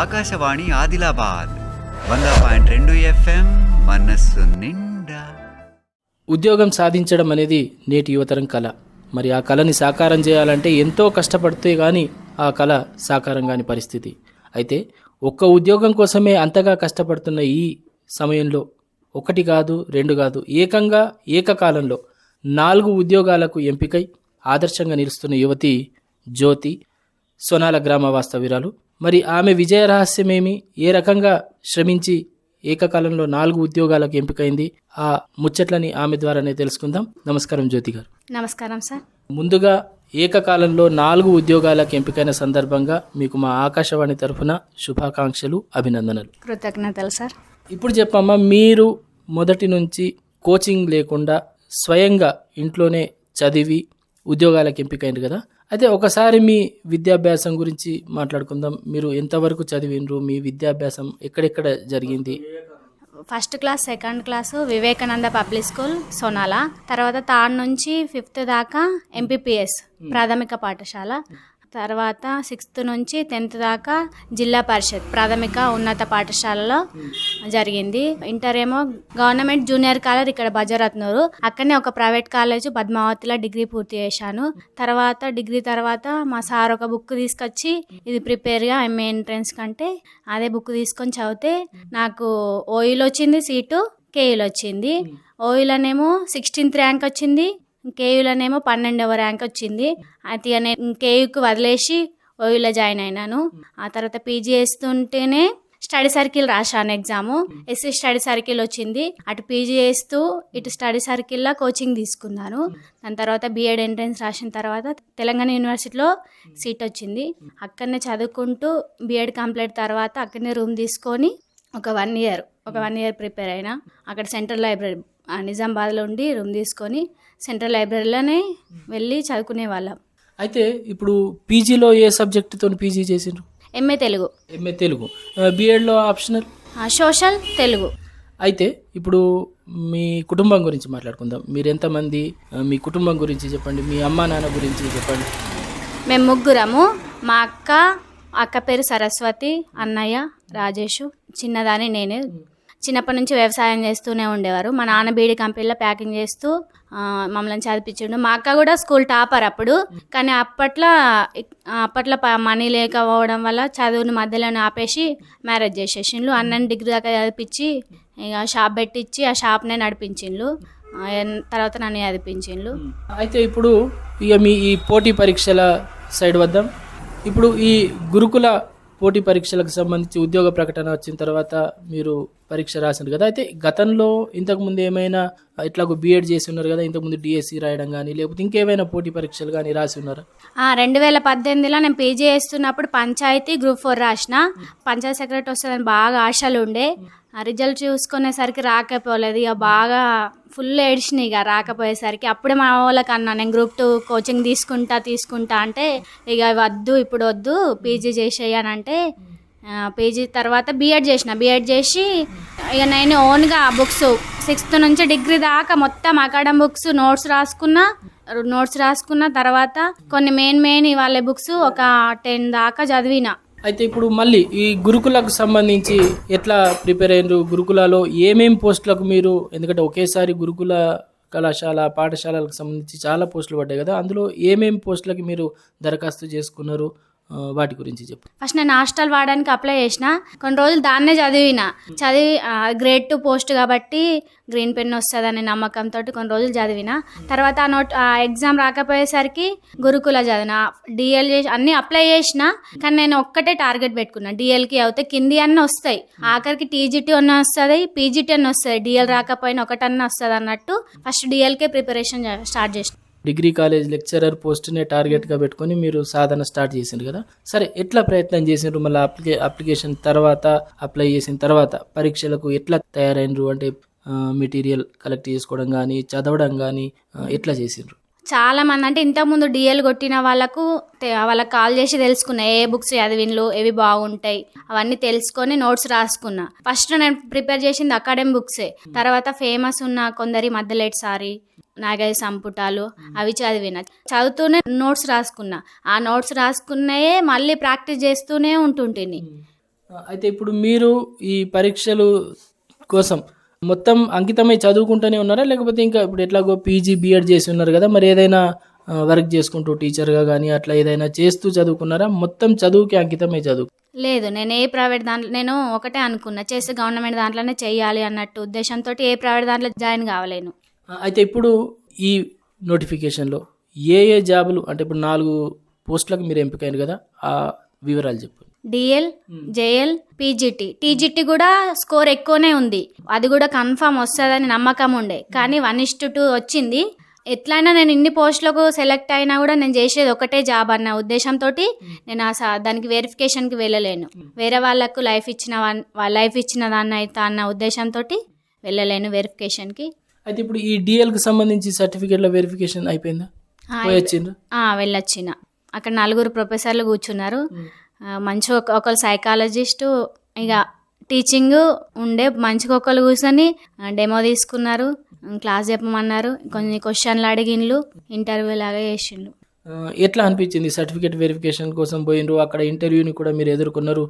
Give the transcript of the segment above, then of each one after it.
ఆకాశవాణి ఆదిలాబాద్ వంద పాయింట్ రెండు ఎఫ్ఎం మనస్సు నిండా. ఉద్యోగం సాధించడం అనేది నేటి యువతరం కళ మరి ఆ కళని సాకారం చేయాలంటే ఎంతో కష్టపడితే కానీ ఆ కళ సాకారం కాని పరిస్థితి. అయితే ఒక్క ఉద్యోగం కోసమే అంతగా కష్టపడుతున్న ఈ సమయంలో ఒకటి కాదు రెండు కాదు ఏకంగా ఏకకాలంలో నాలుగు ఉద్యోగాలకు ఎంపికై ఆదర్శంగా నిలుస్తున్న యువతి జ్యోతి సోనాల గ్రామ వాస్తవ్యురాలు. మరి ఆమె విజయ రహస్యమేమి? ఏ రకంగా శ్రమించి ఏకకాలంలో నాలుగు ఉద్యోగాలకు ఎంపికైంది? ఆ ముచ్చట్లని ఆమె ద్వారానే తెలుసుకుందాం. నమస్కారం జ్యోతి గారు. నమస్కారం సార్. ముందుగా ఏకకాలంలో నాలుగు ఉద్యోగాలకు ఎంపికైన సందర్భంగా మీకు మా ఆకాశవాణి తరఫున శుభాకాంక్షలు అభినందనలు. కృతజ్ఞతలు సార్. ఇప్పుడు చెప్పమ్మా మీరు మొదటి నుంచి కోచింగ్ లేకుండా స్వయంగా ఇంట్లోనే చదివి ఉద్యోగాలకు ఎంపికైంది కదా? అయితే ఒకసారి మీ విద్యాభ్యాసం గురించి మాట్లాడుకుందాం. మీరు ఎంతవరకు చదివినరు మీ విద్యాభ్యాసం ఎక్కడెక్కడ జరిగింది? First class second class Vivekananda public school Sonala. తర్వాత థర్డ్ నుంచి ఫిఫ్త్ దాకా ఎంపీపీఎస్ ప్రాథమిక పాఠశాల. తర్వాత సిక్స్త్ నుంచి టెన్త్ దాకా జిల్లా పరిషత్ ప్రాథమిక ఉన్నత పాఠశాలలో జరిగింది. ఇంటర్ ఏమో గవర్నమెంట్ జూనియర్ కాలేజ్ ఇక్కడ బజరత్నూరు అక్కడనే ఒక ప్రైవేట్ కాలేజ్ పద్మావతిలో డిగ్రీ పూర్తి చేశాను. తర్వాత డిగ్రీ తర్వాత మా సార్ ఒక బుక్ తీసుకొచ్చి ఇది ప్రిపేర్గా ఎంఏ ఎంట్రన్స్ కంటే అదే బుక్ తీసుకొని చదివితే నాకు ఓయిల్ వచ్చింది సీటు కేఈలో వచ్చింది. ఓయిలోనేమో సిక్స్టీన్త్ ర్యాంక్ వచ్చింది. కేయులోనేమో పన్నెండవ ర్యాంక్ వచ్చింది. అది అనే కేయుకి వదిలేసి ఓయూలో జాయిన్ అయినాను. ఆ తర్వాత పీజీ చేస్తుంటేనే స్టడీ సర్కిల్ రాశాను ఎగ్జాము. ఎస్సీ స్టడీ సర్కిల్ వచ్చింది. అటు పీజీ చేస్తూ ఇటు స్టడీ సర్కిల్లో కోచింగ్ తీసుకున్నాను. దాని తర్వాత బీఎడ్ ఎంట్రన్స్ రాసిన తర్వాత తెలంగాణ యూనివర్సిటీలో సీట్ వచ్చింది. అక్కడనే చదువుకుంటూ బీఎడ్ కంప్లీట్ తర్వాత అక్కడనే రూమ్ తీసుకొని ఒక వన్ ఇయర్ ఒక వన్ ఇయర్ ప్రిపేర్ అయినా అక్కడ సెంట్రల్ లైబ్రరీ నిజామాబాద్లో ఉండి రూమ్ తీసుకొని సెంట్రల్ లైబ్రరీలోనే వెళ్ళి చదువుకునే వాళ్ళం. అయితే ఇప్పుడు పీజీలో ఏ సబ్జెక్టుతో పీజీ చేసిండ్రు? ఎంఏ తెలుగు. ఎంఏ తెలుగు. బీఎడ్లో ఆప్షనల్? సోషల్ తెలుగు. అయితే ఇప్పుడు మీ కుటుంబం గురించి మాట్లాడుకుందాం. మీరు ఎంతమంది? మీ కుటుంబం గురించి చెప్పండి. మీ అమ్మా నాన్న గురించి చెప్పండి. మేము ముగ్గురము. మా అక్క అక్క పేరు సరస్వతి అన్నయ్య రాజేషు చిన్నదాని నేను. చిన్నప్పటి నుంచి వ్యవసాయం చేస్తూనే ఉండేవారు. మా నాన్న బీడి కంపెనీలో ప్యాకింగ్ చేస్తూ మమ్మల్ని చదివించిండు. మా అక్క కూడా స్కూల్ టాపర్ అప్పుడు. కానీ అప్పట్లో అప్పట్లో మనీ లేకపోవడం వల్ల చదువుని మధ్యలోనే ఆపేసి మ్యారేజ్ చేసేసిండ్రు అన్నని డిగ్రీ దాకా చదివించి ఇక షాప్ పెట్టించి ఆ షాప్నే నడిపించిండ్రు తర్వాత నన్ను చదివించిండ్లు. అయితే ఇప్పుడు ఇక మీ ఈ పోటీ పరీక్షల సైడ్ వద్దాం. ఇప్పుడు ఈ గురుకుల పోటీ పరీక్షలకు సంబంధించి ఉద్యోగ ప్రకటన వచ్చిన తర్వాత మీరు పరీక్ష రాసిండ్రు కదా. అయితే గతంలో ఇంతకుముందు ఏమైనా ఇట్లాగో బీఎడ్ చేసి ఉన్నారు కదా ఇంతకుముందు డిఎస్సి రాయడం కానీ లేకపోతే ఇంకేమైనా పోటీ పరీక్షలు కానీ రాసి ఉన్నారా? రెండు వేల పద్దెనిమిదిలో నేను పీజీ చేస్తున్నప్పుడు పంచాయతీ గ్రూప్ ఫోర్ రాసిన. పంచాయతీ సెక్రటరీ వస్తుందని బాగా ఆశలు ఉండే ఆ రిజల్ట్ చూసుకునేసరికి రాకపోలేదు. ఇక బాగా ఫుల్ ఏడిచినాయి ఇక రాకపోయేసరికి. అప్పుడే మా వాళ్ళకి అన్నా నేను గ్రూప్ టూ కోచింగ్ తీసుకుంటా తీసుకుంటా అంటే ఇక వద్దు ఇప్పుడు వద్దు పీజీ చేసేయనంటే పీజీ తర్వాత బీఎడ్ చేసిన. బీఎడ్ చేసి ఇక నేను ఓన్గా బుక్స్ సిక్స్త్ నుంచి డిగ్రీ దాకా మొత్తం అకాడమ్ బుక్స్ నోట్స్ రాసుకున్నా నోట్స్ రాసుకున్న తర్వాత కొన్ని మెయిన్ మెయిన్ వాళ్ళ బుక్స్ ఒక టెన్ దాకా చదివిన. అయితే ఇప్పుడు మళ్ళీ ఈ గురుకులకు సంబంధించి ఎట్లా ప్రిపేర్ అయినరు? గురుకులలో ఏమేమి పోస్టులకు మీరు ఎందుకంటే ఒకేసారి గురుకుల కళాశాల పాఠశాలలకు సంబంధించి చాలా పోస్టులు పడ్డాయి కదా అందులో ఏమేమి పోస్టులకి మీరు దరఖాస్తు చేసుకున్నారు? వాటి గురించి చెప్పు. ఫస్ట్ నేను హాస్టల్ వాడడానికి అప్లై చేసిన. కొన్ని రోజులు దాన్నే చదివిన. చదివి గ్రేడ్ టూ పోస్ట్ కాబట్టి గ్రీన్ పెన్ వస్తుందనే నమ్మకంతో కొన్ని రోజులు చదివిన. తర్వాత ఆ నోట్ ఆ ఎగ్జామ్ రాకపోయేసరికి గురుకుల చదివిన. డిఎల్ చేసి అన్నీ అప్లై చేసిన. కానీ నేను ఒక్కటే టార్గెట్ పెట్టుకున్నా. డిఎల్కి అవుతే కింది అన్నీ వస్తాయి. ఆఖరికి టీజీటీ అన్న వస్తుంది పీజీటీ అన్న వస్తుంది. డిఎల్ రాకపోయినా ఒకటన్నా వస్తుంది అన్నట్టు ఫస్ట్ డిఎల్కే ప్రిపరేషన్ స్టార్ట్ చేసిన. డిగ్రీ కాలేజ్ లెక్చరర్ పోస్ట్నే టార్గెట్గా పెట్టుకొని మీరు సాధన స్టార్ట్ చేసిండ్రు కదా? సరే ఎట్లా ప్రయత్నం చేసిండ్రు? మళ్ళీ అప్లికే అప్లికేషన్ తర్వాత అప్లై చేసిన తర్వాత పరీక్షలకు ఎట్లా తయారైనరు అంటే మెటీరియల్ కలెక్ట్ చేసుకోవడం కానీ చదవడం కానీ ఎట్లా చేసిండ్రు? చాలా మంది అంటే ఇంతకుముందు డిఎల్ కొట్టిన వాళ్ళకు వాళ్ళకి కాల్ చేసి తెలుసుకున్నా ఏ బుక్స్ చదివిన్లు ఏవి బాగుంటాయి? అవన్నీ తెలుసుకొని నోట్స్ రాసుకున్నా. ఫస్ట్ నేను ప్రిపేర్ చేసింది అకాడమిక్ బుక్సే. తర్వాత ఫేమస్ ఉన్న కొందరి మధ్యలేటి సారీ నాగయ్య సంపుటాలు అవి చదివిన. చదువుతూనే నోట్స్ రాసుకున్నా. ఆ నోట్స్ రాసుకున్నాయే మళ్ళీ ప్రాక్టీస్ చేస్తూనే ఉంటుంటిని. అయితే ఇప్పుడు మీరు ఈ పరీక్షలు కోసం మొత్తం అంకితమై చదువుకుంటూనే ఉన్నారా? లేకపోతే ఇంకా ఇప్పుడు ఎట్లాగో పీజీ బీఎడ్ చేసి ఉన్నారు కదా మరి ఏదైనా వర్క్ చేసుకుంటూ టీచర్గా కానీ అట్లా ఏదైనా చేస్తూ చదువుకున్నారా? మొత్తం చదువుకి అంకితమై చదువు. లేదు నేను ఏ ప్రైవేట్ దాంట్లో నేను ఒకటే అనుకున్నా. చేస్తే గవర్నమెంట్ దాంట్లోనే చెయ్యాలి అన్నట్టు ఉద్దేశంతో ఏ ప్రైవేట్ దాంట్లో జాయిన్ కావలేను. అయితే ఇప్పుడు ఈ నోటిఫికేషన్లో ఏ ఏ జాబులు అంటే ఇప్పుడు నాలుగు పోస్టులకు మీరు ఎంపికైన కదా ఆ వివరాలు చెప్పు డిఎల్ జేఎల్ పీజీటీ. టీజీటీ కూడా స్కోర్ ఎక్కువనే ఉంది. అది కూడా కన్ఫామ్ వస్తుందని నమ్మకం ఉండే. కానీ వన్ ఇస్ టూ వచ్చింది. ఎట్లయినా నేను ఇన్ని పోస్టులకు సెలెక్ట్ అయినా కూడా నేను చేసేది ఒకటే జాబ్ అన్న ఉద్దేశంతో నేను ఆ దానికి వెరిఫికేషన్కి వెళ్ళలేను. వేరే వాళ్ళకు లైఫ్ ఇచ్చిన లైఫ్ ఇచ్చిన దాన్ని అయితే అన్న ఉద్దేశంతో వెళ్ళలేను వెరిఫికేషన్కి అయితే ఇప్పుడు ఈ డిఎల్కి సంబంధించి సర్టిఫికేట్ల వెరిఫికేషన్ అయిపోయిందా? వెళ్ళొచ్చిన. అక్కడ నలుగురు ప్రొఫెసర్లు కూర్చున్నారు. ఒక ఒకరు సైకాలజిస్టు ఇక టీచింగ్ ఉండే మంచిగా ఒకరు కూర్చొని డెమో తీసుకున్నారు. క్లాస్ చెప్పమన్నారు. కొన్ని క్వశ్చన్లు అడిగిండ్లు. ఇంటర్వ్యూ లాగా చేసిండ్రు. ఎట్లా అనిపించింది సర్టిఫికేట్ వెరిఫికేషన్ కోసం పోయినరు అక్కడ ఇంటర్వ్యూని కూడా మీరు ఎదుర్కొన్నారు.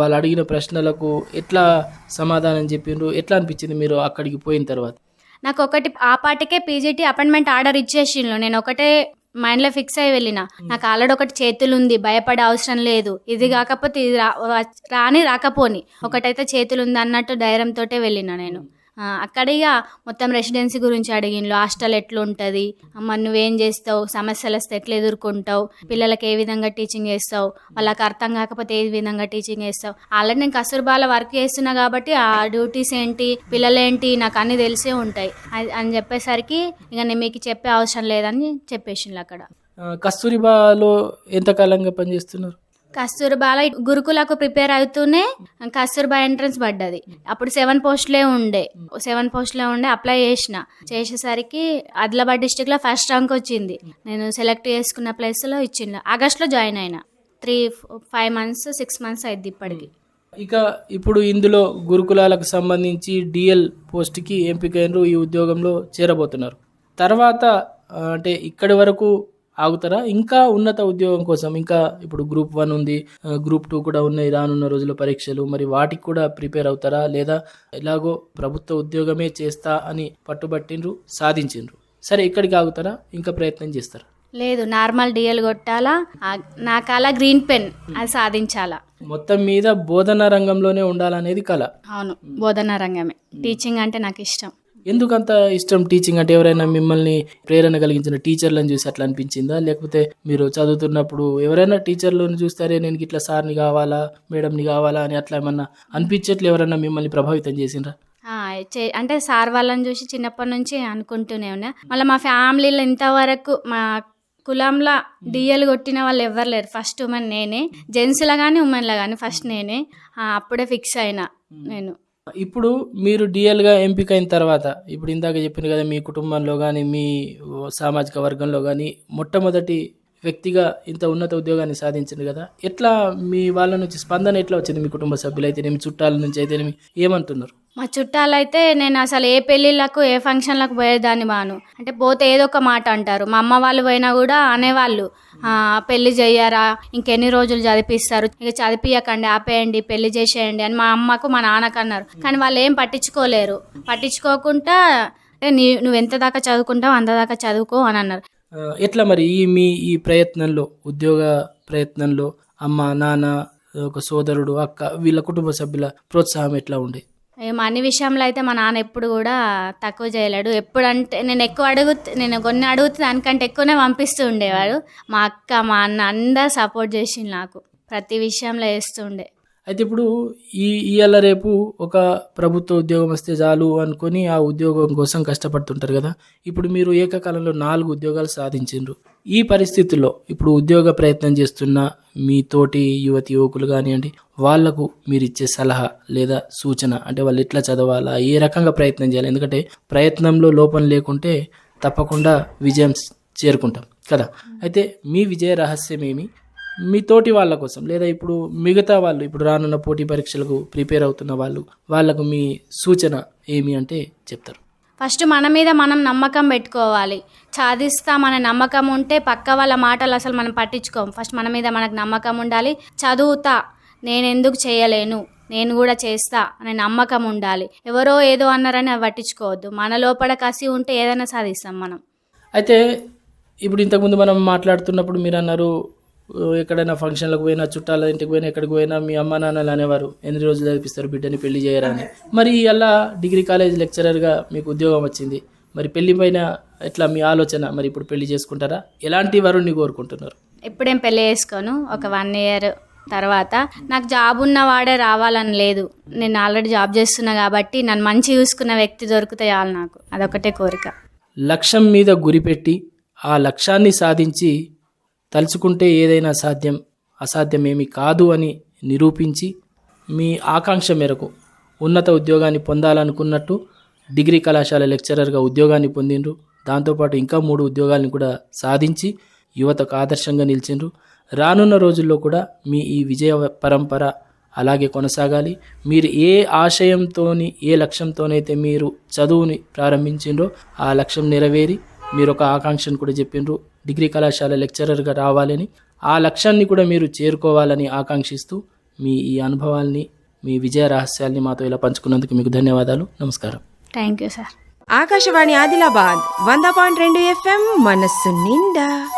వాళ్ళు అడిగిన ప్రశ్నలకు ఎట్లా సమాధానం చెప్పిండ్రు ఎట్లా అనిపించింది మీరు అక్కడికి పోయిన తర్వాత? నాకు ఒకటి ఆ పాటికే పీజీటీ అపాయింట్మెంట్ ఆర్డర్ ఇచ్చేసిండ్రు. నేను ఒకటే మైండ్లో ఫిక్స్ అయి వెళ్ళిన. నాకు ఆల్రెడీ ఒకటి చేతులు ఉంది భయపడే అవసరం లేదు. ఇది కాకపోతే ఇది రాని రాకపోని. ఒకటైతే చేతులు ఉంది అన్నట్టు ధైర్యంతో వెళ్ళిన నేను. అక్కడ ఇక మొత్తం రెసిడెన్సీ గురించి అడిగిండ్రు హాస్టల్ ఎట్లుంటుంది? అమ్మ నువ్వేం చేస్తావు? సమస్యలు వస్తే ఎట్లా ఎదుర్కొంటావు? పిల్లలకి ఏ విధంగా టీచింగ్ చేస్తావు? వాళ్ళకి అర్థం కాకపోతే ఏ విధంగా టీచింగ్ చేస్తావు? ఆల్రెడీ నేను కసూర్బాల వర్క్ చేస్తున్నా కాబట్టి ఆ డ్యూటీస్ ఏంటి పిల్లలేంటి నాకు అన్నీ తెలిసే ఉంటాయి. అది- అని చెప్పేసరికి ఇక నేను మీకు చెప్పే అవసరం లేదని చెప్పేసిండ్రు అక్కడ. కస్తూరిబాలో ఎంతకాలంగా పనిచేస్తున్నారు? కస్తూర్బాల గురుకులకు ప్రిపేర్ అవుతూనే కస్తూర్బా ఎంట్రన్స్ పడ్డది. అప్పుడు సెవెన్ పోస్ట్లే ఉండే. సెవెన్ పోస్ట్లే ఉండే అప్లై చేసిన. చేసేసరికి ఆదిలాబాద్ డిస్టిక్లో ఫస్ట్ ర్యాంక్ వచ్చింది. నేను సెలెక్ట్ చేసుకున్న ప్లేస్లో ఇచ్చిండు ఆగస్ట్లో జాయిన్ అయినా. Three five months six months అయింది ఇప్పటికి. ఇక ఇప్పుడు ఇందులో గురుకులాలకు సంబంధించి డిఎల్ పోస్ట్కి ఎంపికైనరు ఈ ఉద్యోగంలో చేరబోతున్నారు. తర్వాత అంటే ఇక్కడి వరకు ఆగుతారా? ఇంకా ఉన్నత ఉద్యోగం కోసం ఇంకా ఇప్పుడు గ్రూప్ వన్ ఉంది గ్రూప్ టూ కూడా ఉన్నాయి రానున్న రోజుల పరీక్షలు మరి వాటికి కూడా ప్రిపేర్ అవుతారా? లేదా ఎలాగో ప్రభుత్వ ఉద్యోగమే చేస్తా అని పట్టుబట్టిండ్రు సాధించిండ్రు. సరే ఇక్కడికి ఆగుతారా? ఇంకా ప్రయత్నం చేస్తారా? లేదు నార్మల్ డిఎల్ కొట్టాలా? నా కళ గ్రీన్ పెన్ అది సాధించాలా? మొత్తం మీద బోధన రంగంలోనే ఉండాలనేది కళ అవును బోధన రంగమే. టీచింగ్ అంటే నాకు ఇష్టం. ఎందుకంత ఇష్టం టీచింగ్ అంటే ఎవరైనా మిమ్మల్ని ప్రేరణ కలిగించిన టీచర్లను చూసి అట్లా అనిపించిందా? లేకపోతే మీరు చదువుతున్నప్పుడు ఎవరైనా టీచర్లను చూస్తారే నేను ఇట్లా సార్ని కావాలా మేడంని కావాలా అని అట్లా ఏమన్నా అనిపించట్లు ఎవరైనా మిమ్మల్ని ప్రభావితం చేసిండ్రా? అంటే సార్ వాళ్ళని చూసి చిన్నప్పటి నుంచి అనుకుంటూనే ఉన్నా. మళ్ళీ మా ఫ్యామిలీలో ఇంతవరకు మా కులంలో డిఎల్ కొట్టిన వాళ్ళు ఎవ్వరు లేరు. ఫస్ట్ ఉమెన్ నేనే. జెంట్స్లో కానీ ఉమెన్లో కానీ ఫస్ట్ నేనే. అప్పుడే ఫిక్స్ అయినా నేను. ఇప్పుడు మీరు డిఎల్గా అయిన తర్వాత ఇప్పుడు ఇందాక చెప్పిన కదా మీ కుటుంబంలో కానీ మీ సామాజిక వర్గంలో కానీ మొట్టమొదటి వ్యక్తిగా ఇంత ఉన్నత ఉద్యోగాన్ని సాధించింది కదా ఎట్లా మీ వాళ్ళ నుంచి స్పందన ఎట్లా వచ్చింది మీ కుటుంబ సభ్యులు అయితేనేమి చుట్టాల నుంచి అయితేనేమి ఏమంటున్నారు? మా చుట్టాలైతే నేను అసలు ఏ పెళ్ళిళ్ళకు ఏ ఫంక్షన్లకు పోయేదాన్ని బాను అంటే పోతే ఏదో ఒక మాట అంటారు. మా అమ్మ వాళ్ళు పోయినా కూడా అనేవాళ్ళు పెళ్ళి పెళ్ళి చెయ్యరా ఇంకెన్ని రోజులు చదివిస్తారు? ఇక చదివియకండి ఆపేయండి పెళ్ళి చేసేయండి అని మా అమ్మకు మా నాన్నకు అన్నారు. కానీ వాళ్ళు ఏం పట్టించుకోలేరు. పట్టించుకోకుండా నీ నువ్వు ఎంత దాకా చదువుకుంటావు అంత దాకా చదువుకో అని అన్నారు. ఎట్లా మరి ఈ మీ ఈ ప్రయత్నంలో ఉద్యోగ ప్రయత్నంలో అమ్మ నాన్న ఒక సోదరుడు అక్క వీళ్ళ కుటుంబ సభ్యుల ప్రోత్సాహం ఎట్లా ఉండే? మనీ అన్ని విషయంలో అయితే మా నాన్న ఎప్పుడు కూడా తక్కువ చేయలేడు. ఎప్పుడంటే నేను ఎక్కువ అడుగు నేను కొన్ని అడుగుతే దానికంటే ఎక్కువనే పంపిస్తూ ఉండేవాడు. మా అక్క మా అన్న అందరు సపోర్ట్ చేసిండు నాకు. ప్రతి విషయంలో వేస్తూ ఉండే. అయితే ఇప్పుడు ఈ ఇవాళ రేపు ఒక ప్రభుత్వ ఉద్యోగం వస్తే చాలు అనుకొని ఆ ఉద్యోగం కోసం కష్టపడుతుంటారు కదా. ఇప్పుడు మీరు ఏకకాలంలో నాలుగు ఉద్యోగాలు సాధించిండ్రు. ఈ పరిస్థితుల్లో ఇప్పుడు ఉద్యోగ ప్రయత్నం చేస్తున్న మీ తోటి యువతి యువకులు కానివ్వండి వాళ్ళకు మీరు ఇచ్చే సలహా లేదా సూచన అంటే వాళ్ళు ఎట్లా చదవాలా ఏ రకంగా ప్రయత్నం చేయాలి? ఎందుకంటే ప్రయత్నంలో లోపం లేకుంటే తప్పకుండా విజయం చేరుకుంటాం కదా. అయితే మీ విజయ రహస్యం ఏమి? మీ తోటి వాళ్ళ కోసం లేదా ఇప్పుడు మిగతా వాళ్ళు ఇప్పుడు రానున్న పోటీ పరీక్షలకు ప్రిపేర్ అవుతున్న వాళ్ళు వాళ్ళకు మీ సూచన ఏమి అంటే చెప్తారు? ఫస్ట్ మన మీద మనం నమ్మకం పెట్టుకోవాలి. సాధిస్తామనే నమ్మకం ఉంటే పక్క వాళ్ళ మాటలు అసలు మనం పట్టించుకోం. ఫస్ట్ మన మీద మనకు నమ్మకం ఉండాలి. చదువుతా నేను ఎందుకు చేయలేను నేను కూడా చేస్తా అనే నమ్మకం ఉండాలి. ఎవరో ఏదో అన్నారని అవి పట్టించుకోవద్దు. మన లోపల కసి ఉంటే ఏదైనా సాధిస్తాం మనం. అయితే ఇప్పుడు ఇంతకుముందు మనం మాట్లాడుతున్నప్పుడు మీరు అన్నారు "ఓ, ఎక్కడైనా ఫంక్షన్లకు పోయినా చుట్టాల ఇంటికి పోయినా ఎక్కడికి పోయినా మీ అమ్మ నాన్నలు అనేవారు ఎన్ని రోజులు చదివిస్తారు బిడ్డని పెళ్ళి చేయరా అని. మరి అలా డిగ్రీ కాలేజ్ లెక్చరర్గా మీకు ఉద్యోగం వచ్చింది. మరి పెళ్ళి పైన ఎట్లా మీ ఆలోచన? మరి ఇప్పుడు పెళ్ళి చేసుకుంటారా? ఎలాంటి వరుణ్ణి కోరుకుంటున్నారు? ఎప్పుడేం పెళ్ళి చేసుకోను. ఒక వన్ ఇయర్ తర్వాత నాకు జాబ్ ఉన్న వాడే రావాలని లేదు. నేను ఆల్రెడీ జాబ్ చేస్తున్నా కాబట్టి నన్ను మంచి చూసుకున్న వ్యక్తి దొరికితే చాలు నాకు. అదొకటే కోరిక. లక్ష్యం మీద గురిపెట్టి ఆ లక్ష్యాన్ని సాధించి తలుచుకుంటే ఏదైనా సాధ్యం అసాధ్యమేమి కాదు అని నిరూపించి మీ ఆకాంక్ష మేరకు ఉన్నత ఉద్యోగాన్ని పొందాలనుకున్నట్టు డిగ్రీ కళాశాల లెక్చరర్గా ఉద్యోగాన్ని పొందిండ్రు. దాంతోపాటు ఇంకా మూడు ఉద్యోగాలను కూడా సాధించి యువతకు ఆదర్శంగా నిలిచిండ్రు. రానున్న రోజుల్లో కూడా మీ ఈ విజయ పరంపర అలాగే కొనసాగాలి. మీరు ఏ ఆశయంతోని ఏ లక్ష్యంతోనైతే మీరు చదువుని ప్రారంభించిండ్రో ఆ లక్ష్యం నెరవేరి మీరు ఒక ఆకాంక్షను కూడా చెప్పిండ్రు డిగ్రీ కళాశాల లెక్చరర్గా రావాలని ఆ లక్ష్యాన్ని కూడా మీరు చేరుకోవాలని ఆకాంక్షిస్తూ మీ ఈ అనుభవాల్ని మీ విజయ రహస్యాల్ని మాతో ఇలా పంచుకున్నందుకు మీకు ధన్యవాదాలు. నమస్కారం. Thank you sir. Akashvani Adilabad వంద పాయింట్ రెండు ఎఫ్ఎం మనస్సు నిండా.